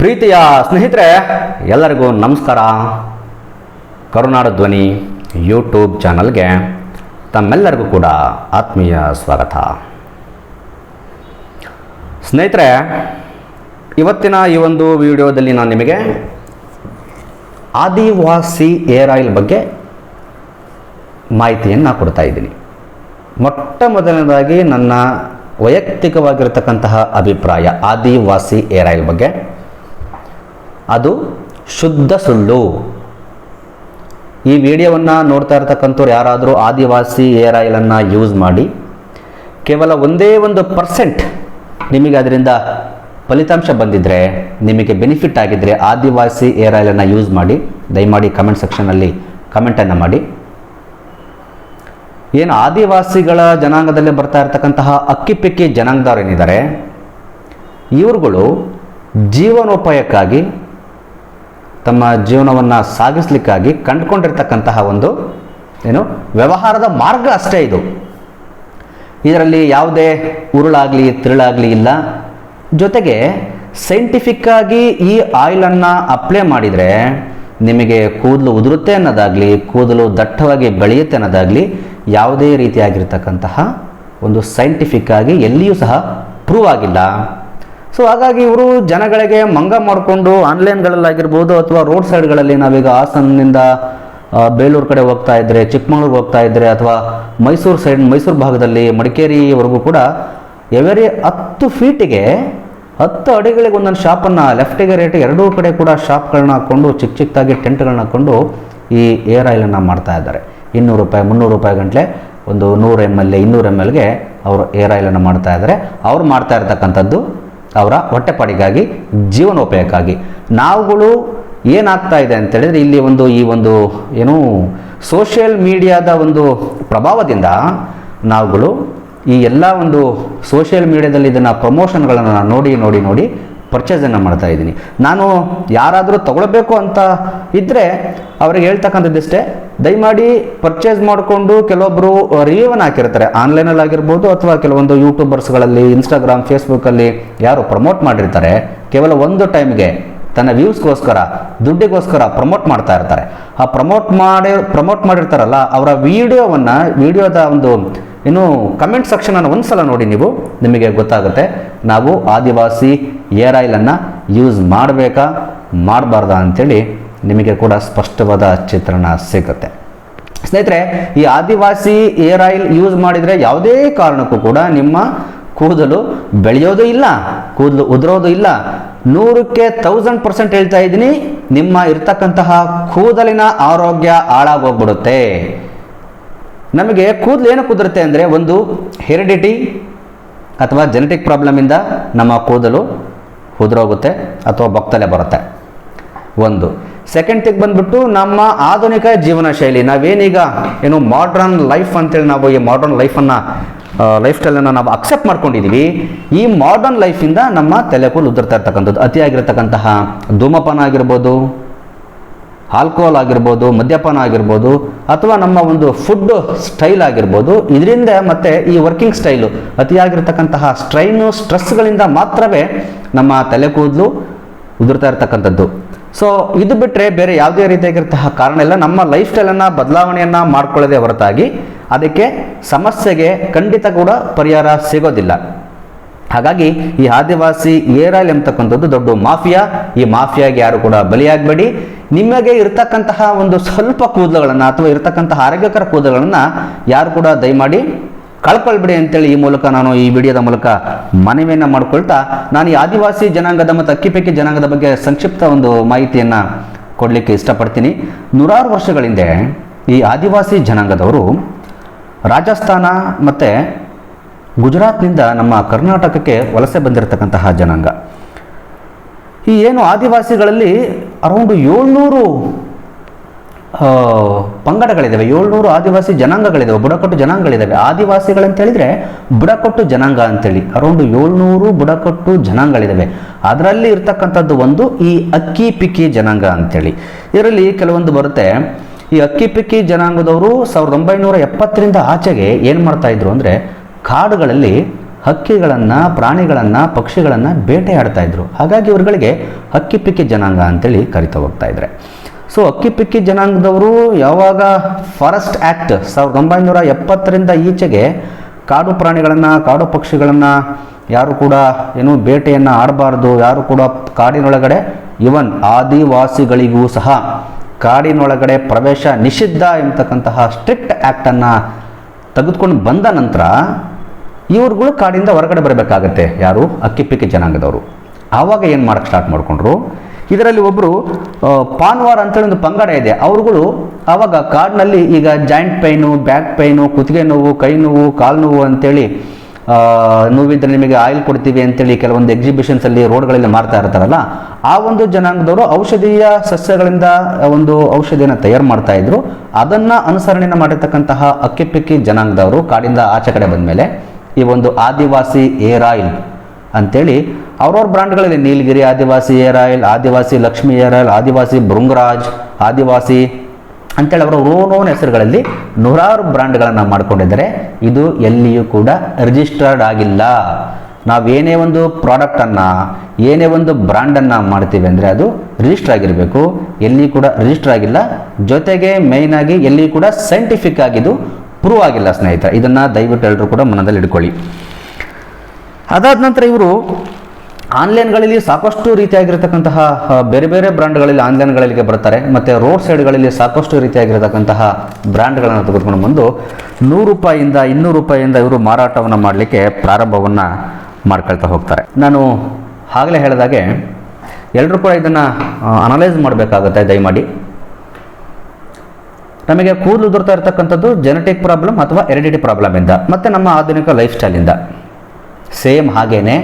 ಪ್ರೀತಿಯ ಸ್ನೇಹಿತರೆ, ಎಲ್ಲರಿಗೂ ನಮಸ್ಕಾರ. ಕರುನಾಡ ಧ್ವನಿ ಯೂಟ್ಯೂಬ್ ಚಾನಲ್ಗೆ ತಮ್ಮೆಲ್ಲರಿಗೂ ಕೂಡ ಆತ್ಮೀಯ ಸ್ವಾಗತ. ಸ್ನೇಹಿತರೆ, ಇವತ್ತಿನ ಈ ಒಂದು ವಿಡಿಯೋದಲ್ಲಿ ನಾನು ನಿಮಗೆ ಆದಿವಾಸಿ ಏರ್ ಆಯಿಲ್ ಬಗ್ಗೆ ಮಾಹಿತಿಯನ್ನು ಕೊಡ್ತಾ ಇದ್ದೀನಿ. ಮೊಟ್ಟ ಮೊದಲನೇದಾಗಿ ನನ್ನ ವೈಯಕ್ತಿಕವಾಗಿರತಕ್ಕಂತಹ ಅಭಿಪ್ರಾಯ ಆದಿವಾಸಿ ಏರ್ ಆಯಿಲ್ ಬಗ್ಗೆ. ಅದು ಶುದ್ಧ ಸುಳ್ಳು. ಈ ವಿಡಿಯೋವನ್ನು ನೋಡ್ತಾ ಇರ್ತಕ್ಕಂಥವ್ರು ಯಾರಾದರೂ ಆದಿವಾಸಿ ಏರ್ ಆಯಿಲನ್ನು ಯೂಸ್ ಮಾಡಿ, ಕೇವಲ ಒಂದೇ ಒಂದು ಪರ್ಸೆಂಟ್ ನಿಮಗೆ ಅದರಿಂದ ಫಲಿತಾಂಶ ಬಂದಿದ್ದರೆ ನಿಮಗೆ ಬೆನಿಫಿಟ್ ಆಗಿದ್ದರೆ ಆದಿವಾಸಿ ಏರ್ ಆಯಿಲನ್ನು ಯೂಸ್ ಮಾಡಿ, ದಯಮಾಡಿ ಕಮೆಂಟ್ ಸೆಕ್ಷನಲ್ಲಿ ಕಮೆಂಟನ್ನು ಮಾಡಿ. ಏನು ಆದಿವಾಸಿಗಳ ಜನಾಂಗದಲ್ಲಿ ಬರ್ತಾ ಇರತಕ್ಕಂತಹ ಅಕ್ಕಿಪಿಕ್ಕಿ ಜನಾಂಗದವರೇನಿದ್ದಾರೆ ಇವರುಗಳು ಜೀವನೋಪಾಯಕ್ಕಾಗಿ ತಮ್ಮ ಜೀವನವನ್ನು ಸಾಗಿಸ್ಲಿಕ್ಕಾಗಿ ಕಂಡುಕೊಂಡಿರ್ತಕ್ಕಂತಹ ಒಂದು, ಏನು, ವ್ಯವಹಾರದ ಮಾರ್ಗ ಅಷ್ಟೇ ಇದು. ಇದರಲ್ಲಿ ಯಾವುದೇ ಉರುಳಾಗಲಿ, ತಿರುಳಾಗಲಿ ಇಲ್ಲ. ಜೊತೆಗೆ ಸೈಂಟಿಫಿಕ್ಕಾಗಿ ಈ ಆಯಿಲನ್ನು ಅಪ್ಲೈ ಮಾಡಿದರೆ ನಿಮಗೆ ಕೂದಲು ಉದುರುತ್ತೆ ಅನ್ನೋದಾಗಲಿ, ಕೂದಲು ದಟ್ಟವಾಗಿ ಬೆಳೆಯುತ್ತೆ ಅನ್ನೋದಾಗಲಿ ಯಾವುದೇ ರೀತಿಯಾಗಿರ್ತಕ್ಕಂತಹ ಒಂದು ಸೈಂಟಿಫಿಕ್ಕಾಗಿ ಎಲ್ಲಿಯೂ ಸಹ ಪ್ರೂವ್ ಆಗಿಲ್ಲ. ಸೊ ಹಾಗಾಗಿ ಇವರು ಜನಗಳಿಗೆ ಮಂಗ ಮಾಡಿಕೊಂಡು ಆನ್ಲೈನ್ಗಳಲ್ಲಾಗಿರ್ಬೋದು ಅಥವಾ ರೋಡ್ ಸೈಡ್ಗಳಲ್ಲಿ ನಾವೀಗ ಹಾಸನದಿಂದ ಬೇಲೂರು ಕಡೆ ಹೋಗ್ತಾ ಇದ್ದರೆ ಚಿಕ್ಕಮಗಳೂರು ಹೋಗ್ತಾ ಇದ್ದರೆ ಅಥವಾ ಮೈಸೂರು ಸೈಡ್ ಮೈಸೂರು ಭಾಗದಲ್ಲಿ ಮಡಿಕೇರಿವರೆಗೂ ಕೂಡ ಎವರಿ ಹತ್ತು ಫೀಟಿಗೆ ಹತ್ತು ಅಡಿಗಳಿಗೆ ಒಂದೊಂದು ಶಾಪನ್ನು ಲೆಫ್ಟಿಗೆ ರೇಟ್ ಎರಡೂ ಕಡೆ ಕೂಡ ಶಾಪ್ಗಳನ್ನ ಹಾಕ್ಕೊಂಡು ಚಿಕ್ಕ ಚಿಕ್ಕದಾಗಿ ಟೆಂಟ್ಗಳನ್ನ ಹಾಕ್ಕೊಂಡು ಈ ಏರ್ ಆಯಿಲನ್ನು ಮಾಡ್ತಾ ಇದ್ದಾರೆ. ಇನ್ನೂರು ರೂಪಾಯಿ, ಮುನ್ನೂರು ರೂಪಾಯಿ ಗಂಟಲೆ ಒಂದು ನೂರು ಎಂ ಎಲ್ ಇನ್ನೂರು ಎಂ ಎಲ್ಗೆ ಅವರು ಏರ್ ಆಯಿಲನ್ನು ಮಾಡ್ತಾ ಇದ್ದಾರೆ. ಅವ್ರು ಮಾಡ್ತಾ ಇರ್ತಕ್ಕಂಥದ್ದು ಅವರ ಹೊಟ್ಟೆಪಾಡಿಗಾಗಿ ಜೀವನೋಪಾಯಕ್ಕಾಗಿ ನಾವುಗಳು ಏನಾಗ್ತಾ ಇದೆ ಅಂತ ಹೇಳಿದ್ರೆ ಇಲ್ಲಿ ಒಂದು ಈ ಒಂದು ಏನು ಸೋಷಿಯಲ್ ಮೀಡಿಯಾದ ಒಂದು ಪ್ರಭಾವದಿಂದ ನಾವುಗಳು ಈ ಎಲ್ಲ ಒಂದು ಸೋಷಿಯಲ್ ಮೀಡಿಯಾದಲ್ಲಿ ಇದನ್ನು ಪ್ರಮೋಷನ್ಗಳನ್ನು ನೋಡಿ ನೋಡಿ ನೋಡಿ ಪರ್ಚೇಸನ್ನು ಮಾಡ್ತಾ ಇದ್ದೀನಿ. ನಾನು ಯಾರಾದರೂ ತಗೊಳ್ಬೇಕು ಅಂತ ಇದ್ದರೆ ಅವ್ರಿಗೆ ಹೇಳ್ತಕ್ಕಂಥದ್ದಿಷ್ಟೇ ದಯಮಾಡಿ ಪರ್ಚೇಸ್ ಮಾಡಿಕೊಂಡು ಕೆಲವೊಬ್ಬರು ರಿವ್ಯೂವನ್ನು ಹಾಕಿರ್ತಾರೆ. ಆನ್ಲೈನಲ್ಲಿ ಆಗಿರ್ಬೋದು ಅಥವಾ ಕೆಲವೊಂದು ಯೂಟ್ಯೂಬರ್ಸ್ಗಳಲ್ಲಿ ಇನ್ಸ್ಟಾಗ್ರಾಮ್ ಫೇಸ್ಬುಕ್ಕಲ್ಲಿ ಯಾರು ಪ್ರಮೋಟ್ ಮಾಡಿರ್ತಾರೆ, ಕೇವಲ ಒಂದು ಟೈಮ್ಗೆ ತನ್ನ ವ್ಯೂಸ್ಗೋಸ್ಕರ ದುಡ್ಡಿಗೋಸ್ಕರ ಪ್ರಮೋಟ್ ಮಾಡ್ತಾ ಇರ್ತಾರೆ. ಆ ಪ್ರಮೋಟ್ ಮಾಡಿ ಪ್ರಮೋಟ್ ಮಾಡಿರ್ತಾರಲ್ಲ, ಅವರ ವಿಡಿಯೋವನ್ನು ವಿಡಿಯೋದ ಒಂದು ಏನು ಕಮೆಂಟ್ ಸೆಕ್ಷನನ್ನು ಒಂದ್ಸಲ ನೋಡಿ ನೀವು, ನಿಮಗೆ ಗೊತ್ತಾಗುತ್ತೆ. ನಾವು ಆದಿವಾಸಿ ಏರ್ ಆಯಿಲನ್ನು ಯೂಸ್ ಮಾಡಬೇಕಾ, ಮಾಡಬಾರ್ದಾ ಅಂತೇಳಿ ನಿಮಗೆ ಕೂಡ ಸ್ಪಷ್ಟವಾದ ಚಿತ್ರಣ ಸಿಗುತ್ತೆ. ಸ್ನೇಹಿತರೆ, ಈ ಆದಿವಾಸಿ ಏರ್ ಆಯಿಲ್ ಯೂಸ್ ಮಾಡಿದರೆ ಯಾವುದೇ ಕಾರಣಕ್ಕೂ ಕೂಡ ನಿಮ್ಮ ಕೂದಲು ಬೆಳೆಯೋದು ಇಲ್ಲ, ಕೂದಲು ಉದುರೋದು ಇಲ್ಲ. ನೂರಕ್ಕೆ ತೌಸಂಡ್ ಪರ್ಸೆಂಟ್ ಹೇಳ್ತಾ ಇದ್ದೀನಿ, ನಿಮ್ಮ ಇರ್ತಕ್ಕಂತಹ ಕೂದಲಿನ ಆರೋಗ್ಯ ಹಾಳಾಗೋಗ್ಬಿಡುತ್ತೆ ನಮಗೆ ಕೂದಲು ಏನು ಕುದುರುತ್ತೆ ಅಂದರೆ ಒಂದು ಹೆರಿಡಿಟಿ ಅಥವಾ ಜೆನೆಟಿಕ್ ಪ್ರಾಬ್ಲಮಿಂದ ನಮ್ಮ ಕೂದಲು ಉದುರೋಗುತ್ತೆ ಅಥವಾ ಬೊಕ್ತಲೆ ಬರುತ್ತೆ. ಒಂದು. ಸೆಕೆಂಡ್ ತೆಗೆ ಬಂದ್ಬಿಟ್ಟು ನಮ್ಮ ಆಧುನಿಕ ಜೀವನ ಶೈಲಿ. ನಾವೇನೀಗ ಏನು ಮಾಡ್ರನ್ ಲೈಫ್ ಅಂತೇಳಿ ನಾವು ಈ ಮಾಡ್ರನ್ ಲೈಫನ್ನು ಲೈಫ್ ಸ್ಟೈಲನ್ನು ನಾವು ಅಕ್ಸೆಪ್ಟ್ ಮಾಡ್ಕೊಂಡಿದ್ದೀವಿ ಈ ಮಾಡ್ರನ್ ಲೈಫಿಂದ ನಮ್ಮ ತಲೆ ಕೂದಲು ಉದುರ್ತಾ ಇರ್ತಕ್ಕಂಥದ್ದು. ಅತಿಯಾಗಿರ್ತಕ್ಕಂತಹ ಧೂಮಪಾನ ಆಗಿರ್ಬೋದು ಆಲ್ಕೋಹಾಲ್ ಆಗಿರ್ಬೋದು, ಮದ್ಯಪಾನ ಆಗಿರ್ಬೋದು, ಅಥವಾ ನಮ್ಮ ಒಂದು ಫುಡ್ ಸ್ಟೈಲ್ ಆಗಿರ್ಬೋದು, ಇದರಿಂದ ಮತ್ತೆ ಈ ವರ್ಕಿಂಗ್ ಸ್ಟೈಲು ಅತಿಯಾಗಿರ್ತಕ್ಕಂತಹ ಸ್ಟ್ರೈನು ಸ್ಟ್ರೆಸ್ಗಳಿಂದ ಮಾತ್ರವೇ ನಮ್ಮ ತಲೆ ಕೂದಲು ಉದುರ್ತಾ ಇರ್ತಕ್ಕಂಥದ್ದು. ಸೊ ಇದು ಬಿಟ್ಟರೆ ಬೇರೆ ಯಾವುದೇ ರೀತಿಯಾಗಿರ್ತಕ್ಕ ಕಾರಣ ಇಲ್ಲ. ನಮ್ಮ ಲೈಫ್ ಸ್ಟೈಲನ್ನು ಬದಲಾವಣೆಯನ್ನು ಮಾಡ್ಕೊಳ್ಳೋದೇ ಹೊರತಾಗಿ ಅದಕ್ಕೆ ಸಮಸ್ಯೆಗೆ ಖಂಡಿತ ಕೂಡ ಪರಿಹಾರ ಸಿಗೋದಿಲ್ಲ. ಹಾಗಾಗಿ ಈ ಆದಿವಾಸಿ ಏರ್ ಆಯಿಲ್ ಎಂಬತಕ್ಕಂಥದ್ದು ದೊಡ್ಡ ಮಾಫಿಯಾ. ಈ ಮಾಫಿಯಾಗೆ ಯಾರು ಕೂಡ ಬಲಿಯಾಗಬೇಡಿ. ನಿಮಗೆ ಇರತಕ್ಕಂತಹ ಒಂದು ಸ್ವಲ್ಪ ಕೂದಲುಗಳನ್ನು ಅಥವಾ ಇರತಕ್ಕಂತಹ ಆರೋಗ್ಯಕರ ಕೂದಲುಗಳನ್ನು ಯಾರು ಕೂಡ ದಯಮಾಡಿ ಕಳ್ಕೊಳ್ಬೇಡಿ ಅಂತೇಳಿ ಈ ಮೂಲಕ ನಾನು ಈ ವಿಡಿಯೋದ ಮೂಲಕ ಮನವಿಯನ್ನು ಮಾಡಿಕೊಳ್ತಾ ನಾನು ಈ ಆದಿವಾಸಿ ಜನಾಂಗದ ಮತ್ತು ಅಕ್ಕಿಪೆಕ್ಕಿ ಜನಾಂಗದ ಬಗ್ಗೆ ಸಂಕ್ಷಿಪ್ತ ಒಂದು ಮಾಹಿತಿಯನ್ನು ಕೊಡಲಿಕ್ಕೆ ಇಷ್ಟಪಡ್ತೀನಿ. ನೂರಾರು ವರ್ಷಗಳ ಹಿಂದೆ ಈ ಆದಿವಾಸಿ ಜನಾಂಗದವರು ರಾಜಸ್ಥಾನ ಮತ್ತು ಗುಜರಾತ್ನಿಂದ ನಮ್ಮ ಕರ್ನಾಟಕಕ್ಕೆ ವಲಸೆ ಬಂದಿರತಕ್ಕಂತಹ ಜನಾಂಗ. ಈ ಏನು ಆದಿವಾಸಿಗಳಲ್ಲಿ ಅರೌಂಡ್ ಏಳ್ನೂರು ಪಂಗಡಗಳಿದ್ದಾವೆ ಏಳ್ನೂರು ಆದಿವಾಸಿ ಜನಾಂಗಗಳಿದ್ದಾವೆ ಬುಡಕಟ್ಟು ಜನಾಂಗಗಳಿದ್ದಾವೆ ಆದಿವಾಸಿಗಳಂತ ಹೇಳಿದ್ರೆ ಬುಡಕಟ್ಟು ಜನಾಂಗ ಅಂತೇಳಿ. ಅರೌಂಡ್ ಏಳ್ನೂರು ಬುಡಕಟ್ಟು ಜನಾಂಗಗಳಿದ್ದಾವೆ ಅದರಲ್ಲಿ ಇರ್ತಕ್ಕಂಥದ್ದು ಒಂದು ಈ ಅಕ್ಕಿ ಪಿಕ್ಕಿ ಜನಾಂಗ ಅಂತೇಳಿ. ಇದರಲ್ಲಿ ಕೆಲವೊಂದು ಬರುತ್ತೆ. ಈ ಅಕ್ಕಿ ಪಿಕ್ಕಿ ಜನಾಂಗದವರು ಸಾವಿರದ ಒಂಬೈನೂರ ಎಪ್ಪತ್ತರಿಂದ ಆಚೆಗೆ ಏನು ಮಾಡ್ತಾ ಇದ್ರು ಅಂದರೆ ಕಾಡುಗಳಲ್ಲಿ ಹಕ್ಕಿಗಳನ್ನು, ಪ್ರಾಣಿಗಳನ್ನು, ಪಕ್ಷಿಗಳನ್ನು ಬೇಟೆಯಾಡ್ತಾ ಇದ್ರು. ಹಾಗಾಗಿ ಇವ್ರುಗಳಿಗೆ ಅಕ್ಕಿಪಿಕ್ಕಿ ಜನಾಂಗ ಅಂತೇಳಿ ಕರಿತಾ ಹೋಗ್ತಾ ಇದ್ದಾರೆ ಸೊ ಅಕ್ಕಿಪಿಕ್ಕಿ ಜನಾಂಗದವರು ಯಾವಾಗ ಫಾರೆಸ್ಟ್ ಆ್ಯಕ್ಟ್ ಸಾವಿರದ ಒಂಬೈನೂರ ಎಪ್ಪತ್ತರಿಂದ ಈಚೆಗೆ ಕಾಡು ಪ್ರಾಣಿಗಳನ್ನು, ಕಾಡು ಪಕ್ಷಿಗಳನ್ನು ಯಾರು ಕೂಡ ಏನು ಬೇಟೆಯನ್ನು ಆಡಬಾರ್ದು, ಯಾರು ಕೂಡ ಕಾಡಿನೊಳಗಡೆ ಇವನ್ ಆದಿವಾಸಿಗಳಿಗೂ ಸಹ ಕಾಡಿನೊಳಗಡೆ ಪ್ರವೇಶ ನಿಷಿದ್ಧ ಎಂಬತಕ್ಕಂತಹ ಸ್ಟ್ರಿಕ್ಟ್ ಆ್ಯಕ್ಟನ್ನು ತೆಗೆದುಕೊಂಡು ಬಂದ ನಂತರ ಇವ್ರುಗಳು ಕಾಡಿಂದ ಹೊರಗಡೆ ಬರಬೇಕಾಗತ್ತೆ. ಯಾರು? ಅಕ್ಕಿಪಿಕ್ಕಿ ಜನಾಂಗದವರು. ಆವಾಗ ಏನು ಮಾಡಕ್ಕೆ ಸ್ಟಾರ್ಟ್ ಮಾಡಿಕೊಂಡ್ರು? ಇದರಲ್ಲಿ ಒಬ್ಬರು ಪಾನ್ವಾರ್ ಅಂತೇಳಿ ಒಂದು ಪಂಗಡ ಇದೆ. ಅವ್ರುಗಳು ಆವಾಗ ಕಾಡಿನಲ್ಲಿ ಈಗ ಜಾಯಿಂಟ್ ಪೈನು, ಬ್ಯಾಕ್ ಪೈನು, ಕುತ್ತಿಗೆ ನೋವು, ಕೈ ನೋವು, ಕಾಲು ನೋವು ಅಂತೇಳಿ ನೋವಿದ್ರೆ ನಿಮಗೆ ಆಯಿಲ್ ಕೊಡ್ತೀವಿ ಅಂತೇಳಿ ಕೆಲವೊಂದು ಎಕ್ಸಿಬಿಷನ್ಸಲ್ಲಿ ರೋಡ್ಗಳಲ್ಲಿ ಮಾರ್ತಾ ಇರ್ತಾರಲ್ಲ, ಆ ಒಂದು ಜನಾಂಗದವರು ಔಷಧೀಯ ಸಸ್ಯಗಳಿಂದ ಒಂದು ಔಷಧಿಯನ್ನು ತಯಾರು ಮಾಡ್ತಾ ಇದ್ರು. ಅದನ್ನು ಅನುಸರಣೆಯನ್ನು ಮಾಡಿರ್ತಕ್ಕಂತಹ ಅಕ್ಕಿಪಿಕ್ಕಿ ಜನಾಂಗದವರು ಕಾಡಿಂದ ಆಚೆ ಕಡೆ ಬಂದಮೇಲೆ ಈ ಒಂದು ಆದಿವಾಸಿ ಏರ್ ಆಯಿಲ್ ಅಂತೇಳಿ ಅವ್ರವ್ರ ಬ್ರ್ಯಾಂಡ್ಗಳಲ್ಲಿ Nilgiri Adivasi hair oil Adivasi Lakshmi hair oil Adivasi Bhringraj, Adivasi ಅಂತೇಳಿ ಅವರ ಓನ್ ಹೆಸರುಗಳಲ್ಲಿ ನೂರಾರು ಬ್ರ್ಯಾಂಡ್ಗಳನ್ನು ಮಾಡ್ಕೊಂಡಿದ್ದಾರೆ. ಇದು ಎಲ್ಲಿಯೂ ಕೂಡ ರಿಜಿಸ್ಟರ್ಡ್ ಆಗಿಲ್ಲ. ನಾವೇನೇ ಒಂದು ಪ್ರಾಡಕ್ಟನ್ನು ಏನೇ ಒಂದು ಬ್ರ್ಯಾಂಡನ್ನು ಮಾಡ್ತೀವಿ ಅಂದರೆ ಅದು ರಿಜಿಸ್ಟರ್ ಆಗಿರಬೇಕು. ಎಲ್ಲಿ ಕೂಡ ರಿಜಿಸ್ಟರ್ ಆಗಿಲ್ಲ. ಜೊತೆಗೆ ಮೇಯ್ನಾಗಿ ಎಲ್ಲಿ ಕೂಡ ಸೈಂಟಿಫಿಕ್ ಆಗಿದ್ದು ಪ್ರೂವ್ ಆಗಿಲ್ಲ ಸ್ನೇಹಿತರೆ. ಇದನ್ನು ದಯವಿಟ್ಟು ಎಲ್ಲರೂ ಕೂಡ ಮನದಲ್ಲಿ ಇಟ್ಕೊಳ್ಳಿ. ಅದಾದ ನಂತರ ಇವರು ಆನ್ಲೈನ್ಗಳಲ್ಲಿ ಸಾಕಷ್ಟು ರೀತಿಯಾಗಿರತಕ್ಕಂತಹ ಬೇರೆ ಬೇರೆ ಬ್ರ್ಯಾಂಡ್ಗಳಲ್ಲಿ ಆನ್ಲೈನ್ಗಳಿಗೆ ಬರ್ತಾರೆ. ಮತ್ತು ರೋಡ್ ಸೈಡ್ಗಳಲ್ಲಿ ಸಾಕಷ್ಟು ರೀತಿಯಾಗಿರತಕ್ಕಂತಹ ಬ್ರ್ಯಾಂಡ್ಗಳನ್ನು ತೆಗೆದುಕೊಂಡು ಬಂದು ನೂರು ರೂಪಾಯಿಯಿಂದ ಇನ್ನೂರು ರೂಪಾಯಿಯಿಂದ ಇವರು ಮಾರಾಟವನ್ನು ಮಾಡಲಿಕ್ಕೆ ಪ್ರಾರಂಭವನ್ನು ಮಾಡ್ಕೊಳ್ತಾ ಹೋಗ್ತಾರೆ. ನಾನು ಆಗಲೇ ಹೇಳಿದಾಗೆ ಎಲ್ಲರೂ ಕೂಡ ಇದನ್ನು ಅನಲೈಸ್ ಮಾಡಬೇಕಾಗುತ್ತೆ ದಯಮಾಡಿ. ನಮಗೆ ಕೂದಲು ಉದುರ್ತಾ ಇರತಕ್ಕಂಥದ್ದು ಜೆನೆಟಿಕ್ ಪ್ರಾಬ್ಲಮ್ ಅಥವಾ ಎರಿಡಿಟಿ ಪ್ರಾಬ್ಲಮಿಂದ ಮತ್ತು ನಮ್ಮ ಆಧುನಿಕ ಲೈಫ್ ಸ್ಟೈಲಿಂದ ಸೇಮ್ ಹಾಗೇನೆ,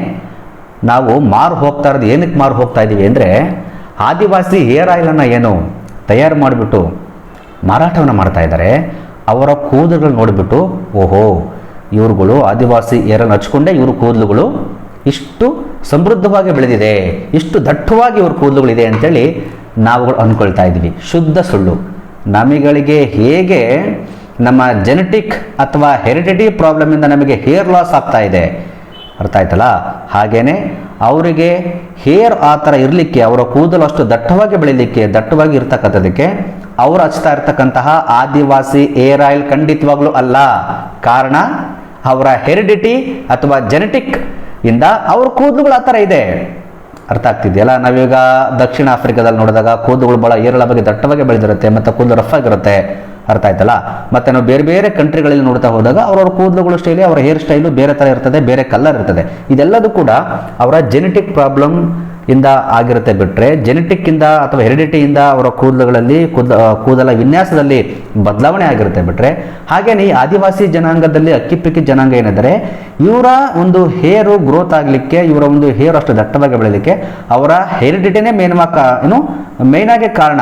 ನಾವು ಮಾರು ಹೋಗ್ತಾ ಇರೋದು ಏನಕ್ಕೆ ಮಾರು ಹೋಗ್ತಾ ಇದ್ದೀವಿ ಅಂದರೆ, ಆದಿವಾಸಿ ಹೇರ್ ಆಯಿಲನ್ನು ಏನು ತಯಾರು ಮಾಡಿಬಿಟ್ಟು ಮಾರಾಟವನ್ನು ಮಾಡ್ತಾ ಇದ್ದಾರೆ. ಅವರ ಕೂದಲುಗಳು ನೋಡಿಬಿಟ್ಟು, ಓಹೋ, ಇವರುಗಳು ಆದಿವಾಸಿ ಏರನ್ನು ಹಚ್ಕೊಂಡೇ ಇವ್ರ ಕೂದಲುಗಳು ಇಷ್ಟು ಸಮೃದ್ಧವಾಗಿ ಬೆಳೆದಿದೆ, ಇಷ್ಟು ದಟ್ಟವಾಗಿ ಇವ್ರ ಕೂದಲುಗಳಿದೆ ಅಂತೇಳಿ ನಾವುಗಳು ಅಂದ್ಕೊಳ್ತಾ ಇದ್ದೀವಿ. ಶುದ್ಧ ಸುಳ್ಳು. ನಮಿಗಳಿಗೆ ಹೇಗೆ ನಮ್ಮ ಜೆನೆಟಿಕ್ ಅಥವಾ ಹೆರಿಡಿಟಿ ಪ್ರಾಬ್ಲಮಿಂದ ನಮಗೆ ಹೇರ್ ಲಾಸ್ ಆಗ್ತಾ ಇದೆ. ಅರ್ಥ ಆಯ್ತಲ್ಲ? ಹಾಗೇನೆ ಅವರಿಗೆ ಹೇರ್ ಆ ಥರ ಇರಲಿಕ್ಕೆ, ಅವರ ಕೂದಲು ಅಷ್ಟು ದಟ್ಟವಾಗಿ ಬೆಳಿಲಿಕ್ಕೆ, ದಟ್ಟವಾಗಿ ಇರ್ತಕ್ಕಂಥದಕ್ಕೆ ಅವರು ಹಚ್ತಾ ಇರ್ತಕ್ಕಂತಹ ಆದಿವಾಸಿ ಏರ್ ಆಯಿಲ್ ಖಂಡಿತವಾಗ್ಲೂ ಅಲ್ಲ. ಕಾರಣ ಅವರ ಹೆರಿಡಿಟಿ ಅಥವಾ ಜೆನೆಟಿಕ್ ಇಂದ ಅವ್ರ ಕೂದಲುಗಳು ಆ ಥರ ಇದೆ. ಅರ್ಥ ನಾವೀಗ ದಕ್ಷಿಣ ಆಫ್ರಿಕಾದಲ್ಲಿ ನೋಡಿದಾಗ ಕೂದಲುಗಳು ಭಾಳ ಏರಳ ಬಗ್ಗೆ ದಟ್ಟವಾಗಿ ಬೆಳೆದಿರುತ್ತೆ ಮತ್ತು ಕೂದಲು ರಫ್ ಆಗಿರುತ್ತೆ. ಅರ್ಥ ಆಯ್ತಲ್ಲ? ಮತ್ತು ನಾವು ಬೇರೆ ಬೇರೆ ಕಂಟ್ರಿಗಳಲ್ಲಿ ನೋಡ್ತಾ ಹೋದಾಗ ಅವ್ರವ್ರ ಕೂದಲುಗಳು ಸ್ಟೈಲಿ ಅವರ ಹೇರ್ ಸ್ಟೈಲು ಬೇರೆ ಥರ ಇರ್ತದೆ, ಬೇರೆ ಕಲರ್ ಇರ್ತದೆ. ಇದೆಲ್ಲದೂ ಕೂಡ ಅವರ ಜೆನೆಟಿಕ್ ಪ್ರಾಬ್ಲಮ್ ಇಂದ ಆಗಿರುತ್ತೆ ಬಿಟ್ಟರೆ ಜೆನೆಟಿಕ್ ಇಂದ ಅಥವಾ ಹೆರಿಡಿಟಿಯಿಂದ ಅವರ ಕೂದಲುಗಳಲ್ಲಿ ಕೂದ ಕೂದಲ ವಿನ್ಯಾಸದಲ್ಲಿ ಬದಲಾವಣೆ ಆಗಿರುತ್ತೆ ಬಿಟ್ಟರೆ ಹಾಗೇನೆ ಈ ಆದಿವಾಸಿ ಜನಾಂಗದಲ್ಲಿ ಅಕ್ಕಿಪಿಕ್ಕಿ ಜನಾಂಗ ಏನಿದ್ರೆ ಇವರ ಒಂದು ಹೇರು ಗ್ರೋತ್ ಆಗಲಿಕ್ಕೆ, ಇವರ ಒಂದು ಹೇರ್ ಅಷ್ಟು ದಟ್ಟವಾಗಿ ಬೆಳೀಲಿಕ್ಕೆ ಅವರ ಹೆರಿಡಿಟಿನೇ ಮೇನ್ ಏನು ಮೇನ್ ಆಗಿ ಕಾರಣ.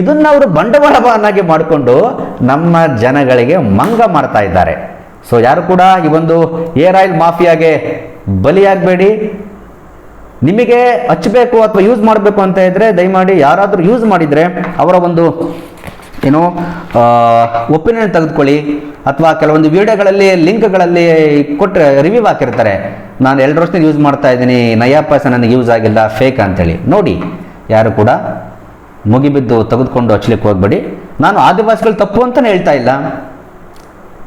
ಇದನ್ನ ಅವರು ಬಂಡವಾಳವನ್ನಾಗಿ ಮಾಡಿಕೊಂಡು ನಮ್ಮ ಜನಗಳಿಗೆ ಮಂಗ ಮಾಡ್ತಾ ಇದ್ದಾರೆ. ಸೊ ಯಾರು ಕೂಡ ಈ ಒಂದು ಏರ್ ಆಯಿಲ್ ಮಾಫಿಯಾಗೆ ಬಲಿಯಾಗಬೇಡಿ. ನಿಮಗೆ ಹಚ್ಚಬೇಕು ಅಥವಾ ಯೂಸ್ ಮಾಡಬೇಕು ಅಂತ ಇದ್ರೆ ದಯಮಾಡಿ ಯಾರಾದರೂ ಯೂಸ್ ಮಾಡಿದರೆ ಅವರ ಒಂದು, ಏನು ಒಪಿನಿಯನ್ ತೆಗೆದುಕೊಳ್ಳಿ ಅಥವಾ ಕೆಲವೊಂದು ವಿಡಿಯೋಗಳಲ್ಲಿ, ಲಿಂಕ್ಗಳಲ್ಲಿ ಕೊಟ್ಟರೆ ರಿವ್ಯೂ ಹಾಕಿರ್ತಾರೆ. ನಾನು ಎರಡು ವರ್ಷದಿಂದ ಯೂಸ್ ಮಾಡ್ತಾ ಇದ್ದೀನಿ ನಯಾ ಪಾಸ ನನಗೆ ಯೂಸ್ ಆಗಿಲ್ಲ ಫೇಕ್ ಅಂತೇಳಿ. ನೋಡಿ, ಯಾರು ಕೂಡ ಮುಗಿಬಿದ್ದು ತೆಗೆದುಕೊಂಡು ಹಚ್ಚಲಿಕ್ಕೆ ಹೋಗ್ಬೇಡಿ. ನಾನು ಆದಿವಾಸಿಗಳು ತಪ್ಪು ಅಂತಲೇ ಹೇಳ್ತಾ ಇಲ್ಲ.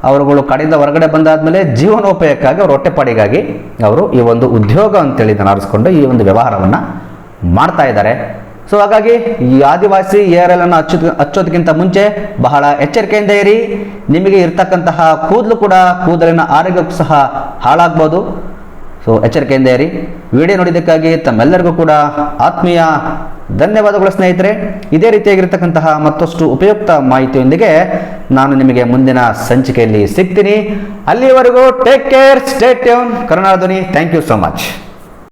ಅವರುಗಳು ಕಡೆಯಿಂದ ಹೊರಗಡೆ ಬಂದಾದ್ಮೇಲೆ ಜೀವನೋಪಾಯಕ್ಕಾಗಿ ಅವ್ರ ಹೊಟ್ಟೆಪಾಡಿಗಾಗಿ ಅವರು ಈ ಒಂದು ಉದ್ಯೋಗ ಅಂತೇಳಿ ನಾರಿಸ್ಕೊಂಡು ಈ ಒಂದು ವ್ಯವಹಾರವನ್ನು ಮಾಡ್ತಾ ಇದ್ದಾರೆ. ಸೊ ಹಾಗಾಗಿ ಈ ಆದಿವಾಸಿ ಏರಲನ್ನು ಹಚ್ಚೋದ್ ಹಚ್ಚೋದಕ್ಕಿಂತ ಮುಂಚೆ ಬಹಳ ಎಚ್ಚರಿಕೆಯಿಂದ ಇರಿ. ನಿಮಗೆ ಇರ್ತಕ್ಕಂತಹ ಕೂದಲು ಕೂಡ ಕೂದಲಿನ ಆರೋಗ್ಯಕ್ಕೂ ಸಹ ಹಾಳಾಗ್ಬೋದು. ಸೊ ಎಚ್ಚರಿಕೆಯಿಂದ ಇರಿ. ವಿಡಿಯೋ ನೋಡಿದ್ದಕ್ಕಾಗಿ ತಮ್ಮೆಲ್ಲರಿಗೂ ಕೂಡ ಆತ್ಮೀಯ ಧನ್ಯವಾದಗಳು ಸ್ನೇಹಿತರೆ. ಇದೇ ರೀತಿಯಾಗಿರ್ತಕ್ಕಂತಹ ಮತ್ತಷ್ಟು ಉಪಯುಕ್ತ ಮಾಹಿತಿಯೊಂದಿಗೆ ನಾನು ನಿಮಗೆ ಮುಂದಿನ ಸಂಚಿಕೆಯಲ್ಲಿ ಸಿಗ್ತೀನಿ. ಅಲ್ಲಿವರೆಗೂ take care stay tune Karunadhwani thank you so much